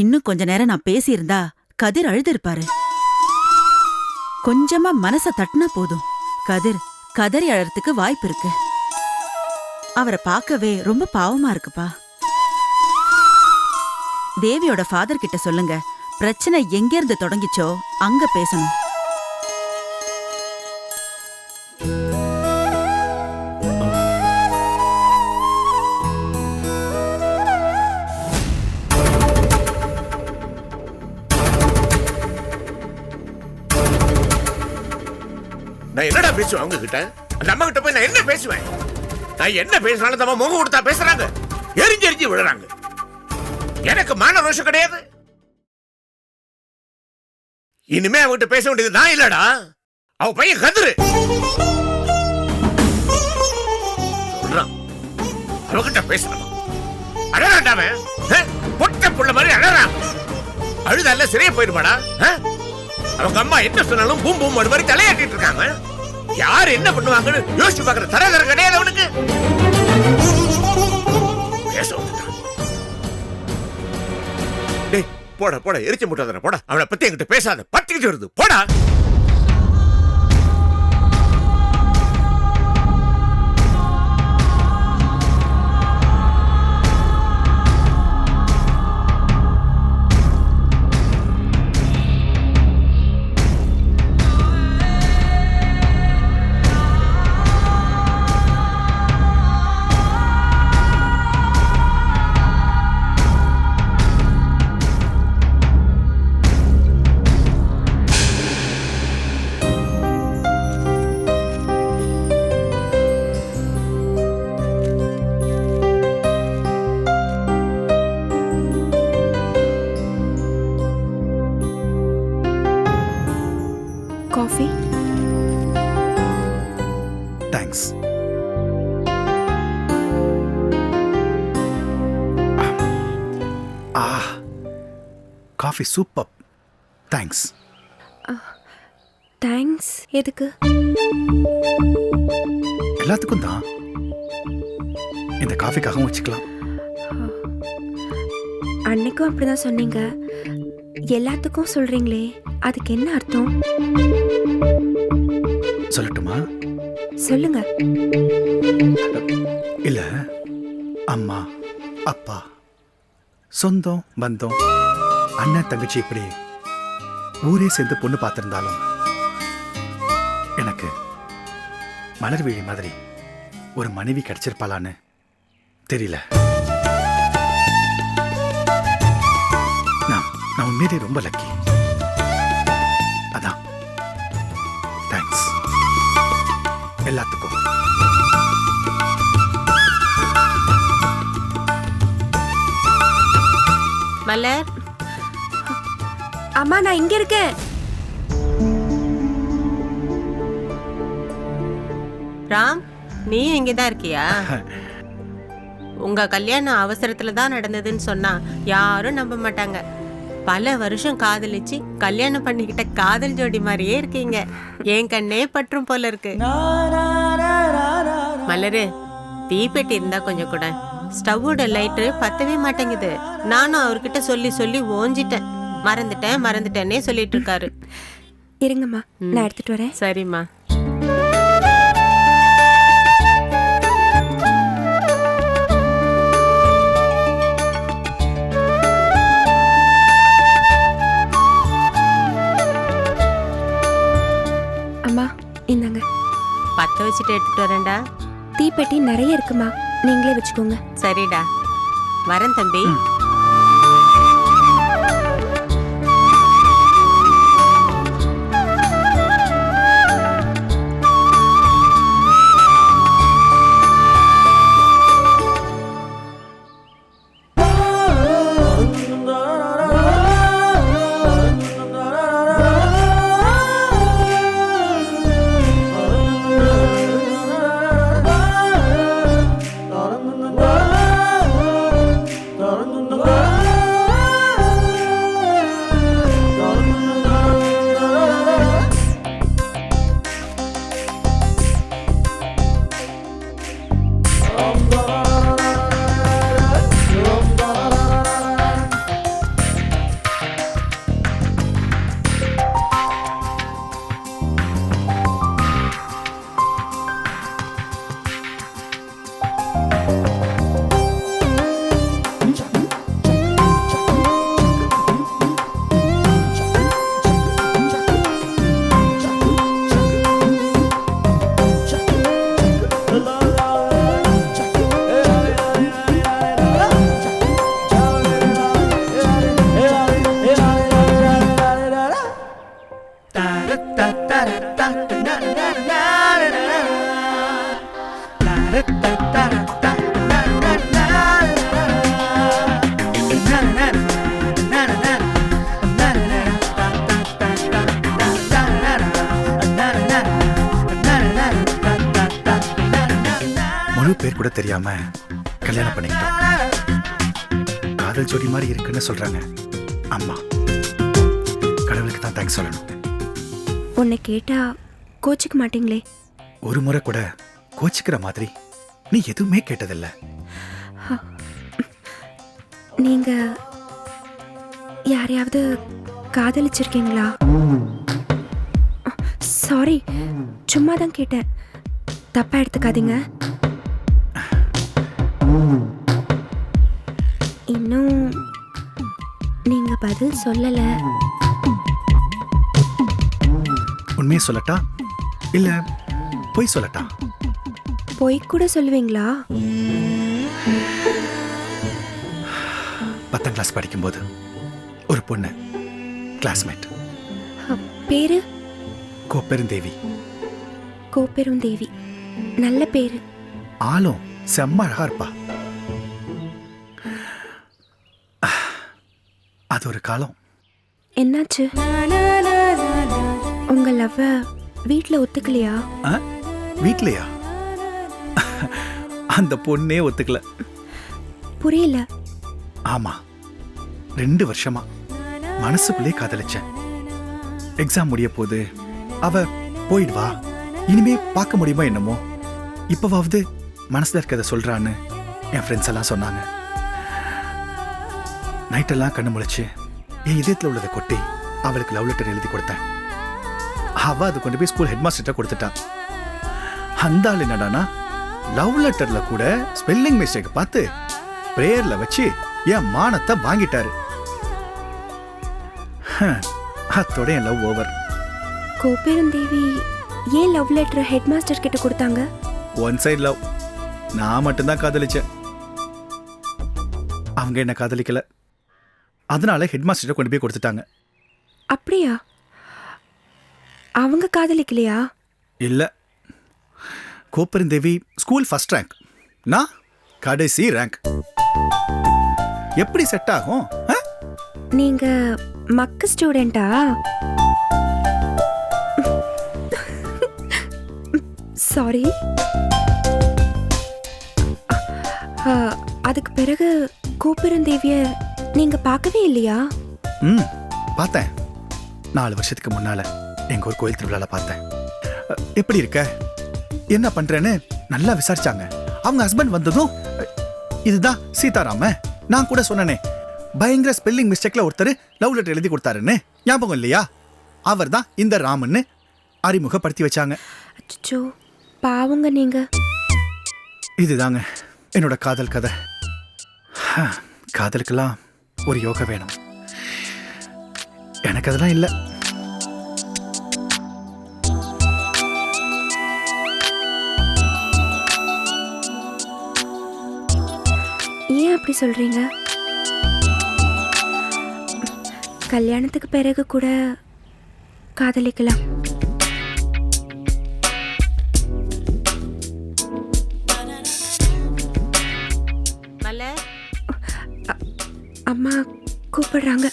இன்னும் கொஞ்ச நேரம் நான் பேசியிருந்தா கதிர் அழுதிருப்பாரு. கொஞ்சமா மனச தட்டினா போதும். கதிர் கதறி அழறதுக்கு வாய்ப்பு இருக்கு. அவரை பார்க்கவே ரொம்ப பாவமா இருக்குப்பா. தேவியோட ஃபாதர் கிட்ட சொல்லுங்க பிரச்சனை எங்க இருந்து தொடங்கிச்சோ அங்க பேசணும். என்ன பேசுவேன் அவங்க கிட்ட அந்த அம்மா கிட்ட போய் நான் என்ன பேசுவேன்? நான் என்ன பேசினாலும் தம்மா முகம் கொடுத்தா பேசுறாங்க. எரிஞ்சு எரிஞ்சு விழுறாங்க. எனக்கு மான ரோஷம் கிடையாது. இனிமே அவகிட்ட பேச வேண்டியது நான் இல்லடா. அவ பையன் கதிரு. சொல்றான். அவகிட்ட பேசணும் அழறாண்டாம பொட்ட புள்ள மாதிரி அழறான். அழுதால சிறைய போயிருப்பாடா ஆ? அவங்க அம்மா என்ன சொன்னாலும் பூம் பூம் மாதிரி தலையாட்டிட்டு இருக்காங்க. யார் என்ன பண்ணுவாங்கன்னு யோசிச்சு பாக்குற தரகர் கிடையாது அவனுக்கு. பேச வந்துட்டான். டேய் போட போட. எரிச்சு முட்டாதன போட. அவனை பத்தி என்கிட்ட பேசாத. பத்திக்கிட்டு வருது. போடா. ஆ காஃபி சூப்பர். தேங்க்ஸ் தேங்க்ஸ் எதுக்கு? எல்லாத்துக்கும் தான். இந்த காஃபிக்காகவும் வச்சுக்கலாம். அன்னைக்கும் அப்படிதான் சொன்னீங்க. எல்லாத்துக்கும் சொல்றீங்களே அதுக்கு என்ன அர்த்தம்? சொல்லட்டுமா? சொல்லுங்க. இல்ல அம்மா அப்பா சொந்தம் பந்தம் அண்ணன் தங்கச்சி இப்படி ஊரே சேர்ந்து பொண்ணு பார்த்துருந்தாலும் எனக்கு மலர்விழி மாதிரி ஒரு மனைவி கிடைச்சிருப்பாளான்னு தெரியல. நான் நான் உண்மையிலே ரொம்ப லக்கி அதான். தேங்க்ஸ் எல்லாத்துக்கும். மலர். அம்மா நான் இங்க இருக்கேன். ராம் நீயும் இங்கதான் இருக்கியா? உங்க கல்யாணம் அவசரத்துல தான் நடந்ததுன்னு சொன்னா யாரும் நம்ப மாட்டாங்க. பல வருஷம் காதலிச்சு கல்யாணம் பண்ணிக்கிட்ட காதல் ஜோடி மாதிரியே இருக்கீங்க. என் கண்ணே பற்றும் போல இருக்கு. மலரு தீப்பெட்டி இருந்தா கொஞ்சம் கூட. ஸ்டவ்வோட லைட்டு பத்தவே மாட்டேங்குது. நானும் அவர்கிட்ட சொல்லி சொல்லி ஓஞ்சிட்டேன். மறந்துட்டேன் மறந்துட்டேன்னே சொல்லிட்டு இருக்காரு இருங்கம்மா நான் எடுத்துட்டு வரேன். சரிம்மா. அம்மா இந்தாங்க. பத்த வச்சுட்டு எடுத்துட்டு வரேன்டா. தீப்பெட்டி நிறைய இருக்குமா? நீங்களே வச்சுக்கோங்க. சரிடா. வரேன் தம்பி. கூட தெரியாம கல்யாணம் பண்ணிக்கிட்டோம். காதல் ஜோடி மாதிரி இருக்குன்னு சொல்றாங்க அம்மா. கடவுளுக்கு தான் தேங்க்ஸ் சொல்லணும். உன்னை கேட்டா கோச்சிக்க மாட்டீங்களே? ஒரு முறை கூட கோச்சிக்கிற மாதிரி நீ எதுவுமே கேட்டதில்ல. நீங்க யாரையாவது காதலிச்சிருக்கீங்களா? சாரி சும்மா தான் கேட்டேன். தப்பா எடுத்துக்காதீங்க. இன்னும் நீங்க பதில் சொல்லல. உண்மையை சொல்லட்டா? இல்ல பொய் சொல்லட்டா? பொய் கூட சொல்லுவீங்களா? பத்தாம் கிளாஸ் படிக்கும்போது ஒரு பொண்ணு கிளாஸ்மேட் பேரு? கோப்பெருந்தேவி. கோப்பெரும் தேவி நல்ல பேரு. ஆளும் செம்ம அழகா இருப்பா. அது ஒரு காலம். என்னாச்சு? உங்க லவ்வ வீட்ல ஒத்துக்கலையா? வீட்லயா? அந்த பொண்ணே ஒத்துக்கல. புரியல. ஆமா. ரெண்டு வருஷமா. மனசுக்குள்ளே காதலிச்சேன். எக்ஸாம் முடிய போது அவ போயிடுவா. இனிமே பார்க்க முடியுமா என்னமோ? இப்பவாவது மனசுல இருக்கதை சொல்றான்னு என் ஃப்ரெண்ட்ஸ் எல்லாம் சொன்னாங்க. நைட்டெல்லாம் கண்ணு முழிச்சு என் இதயத்துல உள்ளதை கொட்டி அவளுக்கு லவ் லெட்டர் எழுதி கொடுத்தேன். அவ அது கொண்டு போய் ஸ்கூல் ஹெட் மாஸ்டர்கிட்ட கொடுத்துட்டா. அந்த ஆள் என்னடானா லவ் லெட்டர்ல கூட ஸ்பெல்லிங் மிஸ்டேக் பார்த்து பிரேயர்ல வச்சு என் மானத்தை வாங்கிட்டாரு. அத்தோட என் லவ் ஓவர் கோப்பெரும் தேவி ஏன் லவ் லெட்டர் ஹெட் மாஸ்டர் கிட்ட கொடுத்தாங்க? ஒன் சைடு லவ் நான் மட்டும்தான் காதலிச்சேன். அவங்க என்ன காதலிக்கல? அதனால ஹெட் மாஸ்டர் கொண்டு போய் கொடுத்துட்டாங்க. அப்படியா? அவங்க காதலிக்கலையா? இல்ல. கோப்பெருந்தேவி ஸ்கூல் ஃபர்ஸ்ட் ரேங்க் நான் கடைசி ரேங்க் எப்படி செட் ஆகும்? நீங்க மக்கு ஸ்டூடெண்டா சாரி அதுக்கு பிறகு கோப்பெருந்தேவிய நீங்க பார்க்கவே இல்லையா? ம் பார்த்தேன். நாலு வருஷத்துக்கு முன்னால எங்க ஒரு கோயில் திருவிழால பார்த்தேன். எப்படி இருக்க? என்ன பண்றேன்னு நல்லா விசாரிச்சாங்க. அவங்க ஹஸ்பண்ட் வந்ததும் இதுதான் சீதாராம? நான் கூட சொன்னனே பயங்கர ஸ்பெல்லிங் மிஸ்டேக்ல ஒருத்தர் லவ் லெட்டர் எழுதி கொடுத்தாருன்னு. ஞாபகம் இல்லையா? அவர் தான் இந்த ராமன்னு அறிமுகப்படுத்தி வச்சாங்க. அச்சோ பாவங்க நீங்க. இதுதாங்க என்னோட காதல் கதை. ஹ, காதலுக்கெல்லாம் ஒரு யோகா வேணும். எனக்கு அதெல்லாம் இல்லை. ஏன் அப்படி சொல்றீங்க? கல்யாணத்துக்கு பிறகு கூட காதலிக்கலாம். கூப்பிடுறாங்க.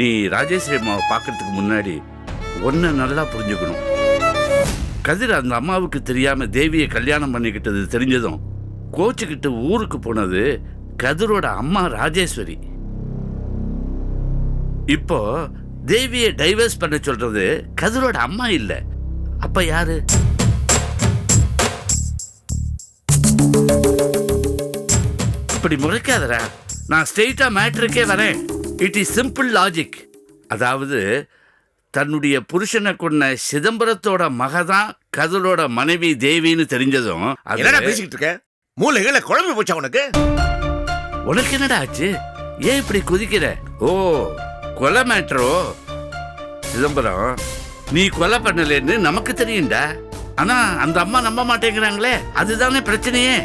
நீ ராஜேஸ்வரி அம்மாவை பார்க்கறதுக்கு முன்னாடி ஒன்றை நல்லா புரிஞ்சுக்கணும். கதிர் அந்த அம்மாவுக்கு தெரியாமல் தேவியை கல்யாணம் பண்ணிக்கிட்டது தெரிஞ்சதும் கோச்சுக்கிட்டு ஊருக்கு போனது கதிரோட அம்மா ராஜேஸ்வரி. இப்போ தேவியை டைவர்ஸ் பண்ண சொல்றது கதிரோட அம்மா இல்லை. அப்ப யாரு? இப்படி முறைக்காதரா நான் ஸ்ட்ரெயிட்டா மேட்ருக்கே வரேன். இட் இஸ் சிம்பிள் லாஜிக் அதாவது தன்னுடைய புருஷனை கொண்ட சிதம்பரத்தோட மகதான் கதலோட மனைவி தேவின்னு தெரிஞ்சதும் என்னடா பேசிக்கிட்டு இருக்க? மூளைகளை குழம்பு போச்சா உனக்கு? உனக்கு என்னடா ஆச்சு? ஏன் இப்படி குதிக்கிற? ஓ கொலை மேட்ரோ சிதம்பரம் நீ கொலை பண்ணலன்னு நமக்கு தெரியும்டா. ஆனா அந்த அம்மா நம்ப மாட்டேங்கிறாங்களே அதுதானே பிரச்சனையே.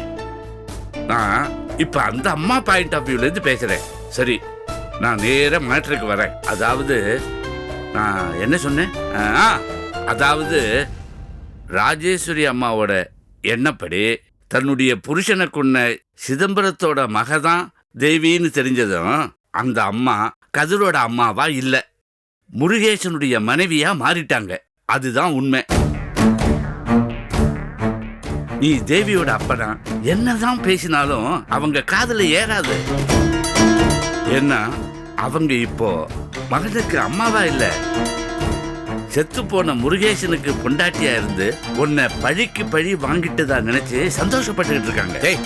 நான் இப்ப அந்த அம்மா பாயிண்ட் ஆஃப் வியூல இருந்து பேசுறேன். சரி நான் நேராக மேட்ருக்கு வரேன். அதாவது நான் என்ன சொன்னேன்? ஆ, அதாவது ராஜேஸ்வரி அம்மாவோட எண்ணப்படி தன்னுடைய புருஷனை கொன்ன சிதம்பரத்தோட மகதான் தேவின்னு தெரிஞ்சதும் அந்த அம்மா கதிரோட அம்மாவா இல்லை. முருகேசனுடைய மனைவியா மாறிட்டாங்க. அதுதான் உண்மை. நீ தேவியோட அப்பனா என்னதான் பேசினாலும் அவங்க காதல ஏறாது. ஏன்னா அவங்க இப்போ மகனுக்கு அம்மாவா இல்ல. செத்து போன முருகேசனுக்கு பொண்டாட்டியா இருந்து உன்னை பழிக்கு பழி வாங்கிட்டதா நினைச்சு சந்தோஷப்பட்டுக்கிட்டு இருக்காங்க. டேய்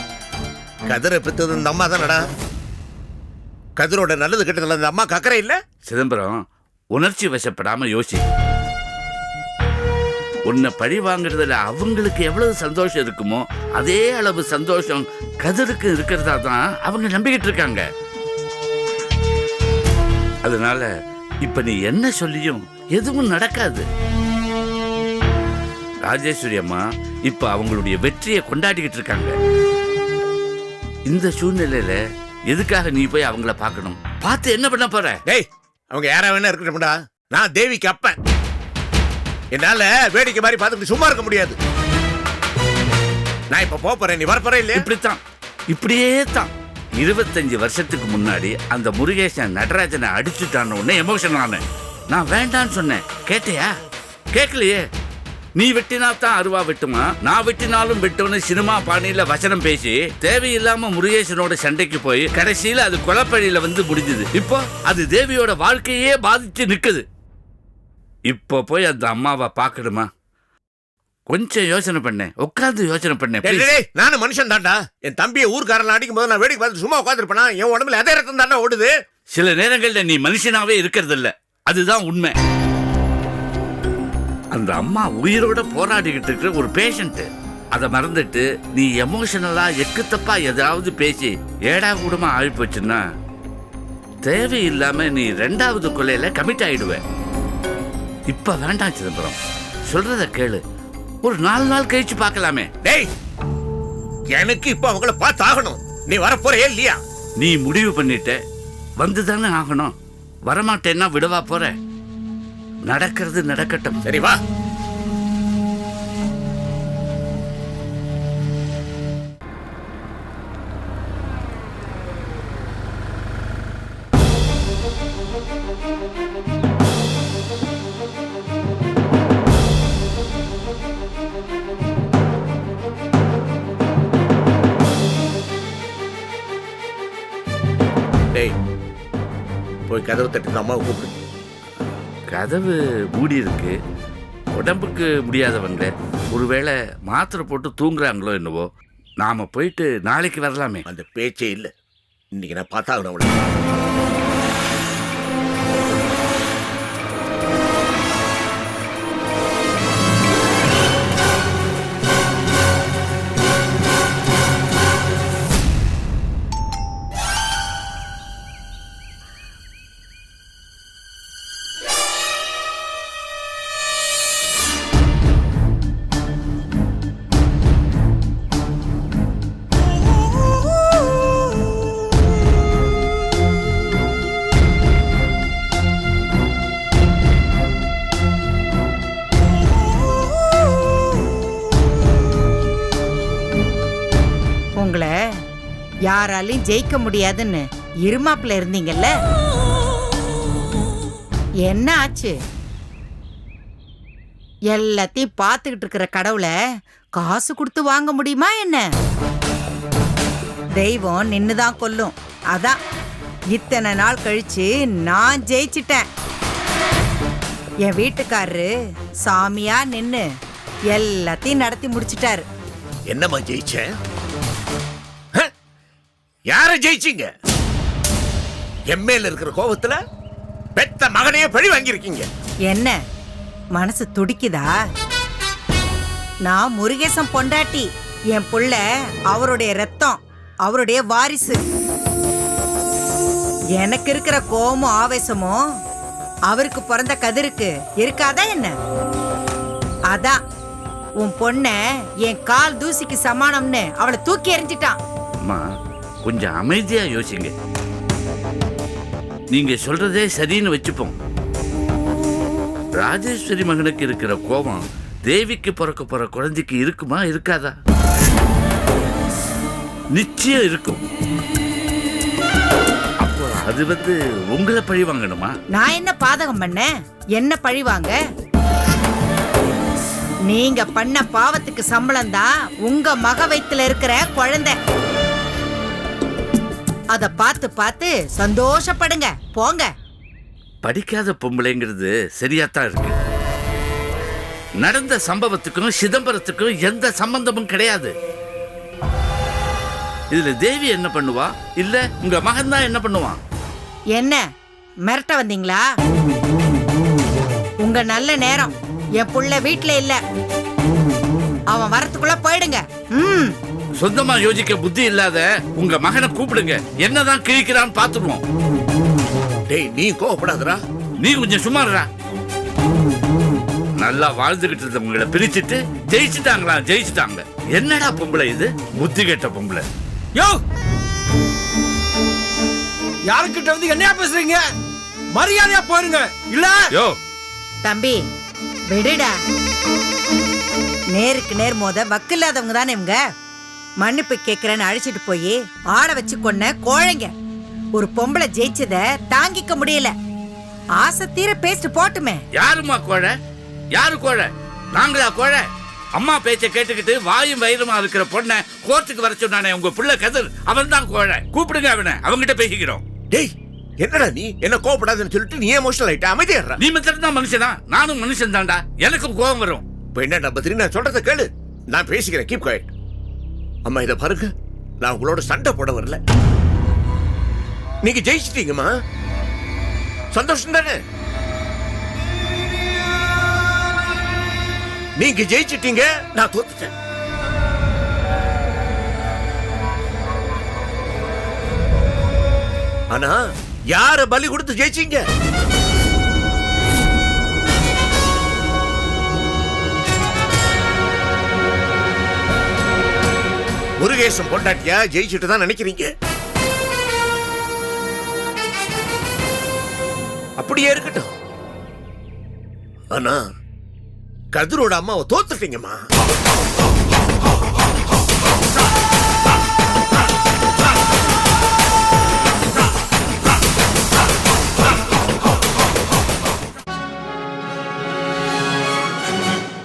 கதிரை பெத்தது இந்த அம்மா தானடா? கதிரோட நல்லது கெட்டதுல இந்த அம்மா கக்கறை இல்ல? சிதம்பரம் உணர்ச்சி வசப்படாம யோசி. உன்னை பழி வாங்குறதுல அவங்களுக்கு எவ்வளவு சந்தோஷம் இருக்குமோ அதே அளவு சந்தோஷம் கதிருக்கு இருக்கிறதா தான் அவங்க நம்பிக்கிட்டு இருக்காங்க. அதனால இப்ப நீ என்ன சொல்லியும் எதுவும் நடக்காது. ராஜேஸ்வரி அம்மா இப்ப அவங்களுடைய வெற்றியை கொண்டாடிக்கிட்டு இருக்காங்க. இந்த சூழ்நிலையில எதுக்காக நீ போய் அவங்கள பார்க்கணும்? பார்த்து என்ன பண்ண போற? டேய் அவங்க யாரா வேணா இருக்கட்டும்டா நான் தேவிக்கு அப்பன். என்னால வேடிக்கை மாதிரி பார்த்துட்டு சும்மா இருக்க முடியாது. நான் இப்ப போப் போறேன். நீ வரப்போற இல்லையா? இப்படித்தான். இப்படியே தான். இருபத்தஞ்சு வருஷத்துக்கு முன்னாடி அந்த முருகேசன் நடராஜனை அடிச்சுட்டான உடனே எமோஷன் ஆனேன். நான் வேண்டான்னு சொன்னேன். கேட்டியா? கேட்கலையே. நீ வெட்டினா தான் அருவா வெட்டுமா? நான் வெட்டினாலும் வெட்டும்னு சினிமா பாணியில வசனம் பேசி தேவையில்லாம முருகேசனோட சண்டைக்கு போய் கடைசியில அது கொலப்பழியில வந்து முடிஞ்சது. இப்போ அது தேவியோட வாழ்க்கையே பாதிச்சு நிக்குது. இப்போ போய் அந்த அம்மாவை பார்க்கணுமா? கொஞ்சம் யோசனை பண்ணேன் உட்கார்ந்து யோசனை பண்ணேன் நானும் மனுஷன் தான்டா. என் தம்பியை ஊர்க்காரன் அடிக்கும் போது நான் வேடிக்கை பார்த்து சும்மா உட்காந்துருப்பேனா என் உடம்புல அதே ரத்தம் தாண்டா ஓடுது? சில நேரங்கள்ல நீ மனுஷனாவே இருக்கிறது இல்ல அதுதான் உண்மை. அந்த அம்மா உயிரோட போராடிக்கிட்டு இருக்கிற ஒரு பேஷண்ட் அதை மறந்துட்டு நீ எமோஷனலா எக்குத்தப்பா ஏதாவது பேசி ஏடா கூடமா ஆகி போச்சுன்னா தேவையில்லாம நீ ரெண்டாவது கொலையில கமிட் ஆயிடுவ. இப்ப வேண்டாம் சிதம்பரம். சொல்றத கேளு. ஒரு நாலு நாள் கழிச்சு பார்க்கலாமே. டேய் எனக்கு இப்ப அவங்கள பார்த்து ஆகணும் நீ வரப்போறே இல்லையா? நீ முடிவு பண்ணிட்ட. வந்து தானே ஆகணும். வரமாட்டேன்னா விடவா போற. நடக்கிறது நடக்கட்டும். சரி வா. டேய் போய் கதவு தட்டி அம்மாவை கூப்பிடு. கதவு மூடி இருக்கு உடம்புக்கு முடியாதவங்க ஒருவேளை மாத்திரை போட்டு தூங்குறாங்களோ என்னவோ நாம போயிட்டு நாளைக்கு வரலாமே. அந்த பேச்சே இல்ல. இன்னைக்கு நான் பார்த்தாகணும் அவளை. யாராலையும் ஜெயிக்க முடியாதுன்னு இருமாப்புல இருந்தீங்கல்ல? என்ன ஆச்சு? எல்லாத்தையும் பார்த்துக்கிட்டு இருக்கிற கடவுளை காசு கொடுத்து வாங்க முடியுமா என்ன? தெய்வம் நின்னுதான் கொல்லும். அதான். இத்தனை நாள் கழிச்சு நான் ஜெயிச்சிட்டேன். என் வீட்டுக்காரரு சாமியா நின்னு எல்லாத்தையும் நடத்தி முடிச்சிட்டாரு. என்னம்மா ஜெயிச்சேன் யார ஜெயிச்சீங்க? எம்ஏல இருக்கிற கோபத்துல பெத்த மகனையே பழி வாங்கியிருக்கீங்க. என்ன? மனசு துடிக்குதா? நான் முருகேசன் பொண்டாட்டி. என் புள்ள அவருடைய ரத்தம் அவருடைய வாரிசு. எனக்கு இருக்கிற கோபமும் ஆவேசமும் அவருக்கு பிறந்த கதிருக்கு. இருக்காதா என்ன? அதான். உன் பொண்ண என் கால் தூசிக்கு சமானம்னு அவளை தூக்கி எறிஞ்சிட்டான். அம்மா கொஞ்சம் அமைதியா யோசிங்க. நீங்க சொல்றதே சரின்னு வச்சுப்போம். ராஜேஸ்வரி மகனுக்கு இருக்கிற கோபம் தேவிக்கு பிறக்க போற குழந்தைக்கு இருக்குமா இருக்காதா? நிச்சயம் இருக்கும். அப்போ அது வந்து உங்களை பழி வாங்கணுமா? நான் என்ன பாதகம் பண்ணேன் என்ன பழி வாங்க? நீங்க பண்ண பாவத்துக்கு சம்பளம் தான் உங்க மக வயிற்றுல இருக்கிற குழந்தை. அத பார்த்து பார்த்து சந்தோஷப்படுங்க. போங்க. படிக்காத பொம்பளைங்கிறது சரியாத்தான் இருக்கு. நடந்த சம்பவத்துக்கும் சிதம்பரத்துக்கும் எந்த சம்பந்தமும் கிடையாது. இதுல தேவி என்ன பண்ணுவா? இல்ல உங்க மகன் தான் என்ன பண்ணுவான்? என்ன? மிரட்ட வந்தீங்களா? உங்க நல்ல நேரம். என் புள்ள வீட்ல இல்ல. அவன் வரத்துக்குள்ள போயிடுங்க. ம். சொந்தமா யோசிக்க புத்தி இல்லாத உங்க மகனை கூப்பிடுங்க. என்னதான் கிழிக்கிறான்னு பாத்துருவோம் டேய் நீ கோவப்படாதடா. நீ கொஞ்சம் சும்மா இருடா. நல்லா வாழ்ந்துகிட்டு இருந்தவங்களை பிரிச்சுட்டு ஜெயிச்சுட்டாங்களா ஜெயிச்சுட்டாங்க. என்னடா பொம்பளை இது? புத்தி கெட்ட பொம்பளை. யோ! யாருக்கிட்ட வந்து என்னையா பேசுறீங்க? மரியாதையா போயிருங்க. இல்ல? யோ! தம்பி விடுடா. நேருக்கு நேர் மோத வக்கில்லாதவங்க தானே இவங்க? மன்னிப்பு கேக்குறேன்னு அழைச்சிட்டு போய் ஆள வச்சு கொன்ன கோழைங்க. ஒரு பொம்பளை ஜெயிச்சத தாங்கிக்க முடியல. ஆசை தீர பேசிட்டு போட்டுமே. யாரும்மா கோழை? யாரு கோழை? நாங்களா கோழை? அம்மா பேச்ச கேட்டுக்கிட்டு வாயும் வயிறுமா இருக்கிற பொண்ணை கோர்ட்டுக்கு வர சொன்னானே உங்க புள்ள கதிர். அவன் தான் கோழை. கூப்பிடுங்க அவனை. அவங்கிட்ட பேசிக்கிறோம். டேய் என்னடா நீ? என்ன கோவப்படாதுன்னு சொல்லிட்டு நீ எமோஷனல் ஆயிட்ட. அமைதியாடுறா நீ மாத்திரம் தான் மனுஷனா? நானும் மனுஷன் தான்டா எனக்கும் கோபம் வரும். இப்ப என்ன பத்திரி நான் சொல்றத கேளு. நான் பேசிக்கிறேன். கீப் குவைட் அம்மா இதை பாருங்க. நான் உங்களோட சண்டை போட வரல. நீங்க ஜெயிச்சிட்டீங்கம்மா. சந்தோஷம் தானே? நீங்க ஜெயிச்சிட்டீங்க நான் தோத்துட்டேன். ஆனா யார பலி கொடுத்து ஜெயிச்சீங்க? முருகேசன் பொண்டாட்டியா? ஜெயிச்சுட்டு தான் நினைக்கிறீங்க? அப்படியே இருக்கட்டும். ஆனா கதிரோட அம்மாவை தோத்துட்டீங்கம்மா.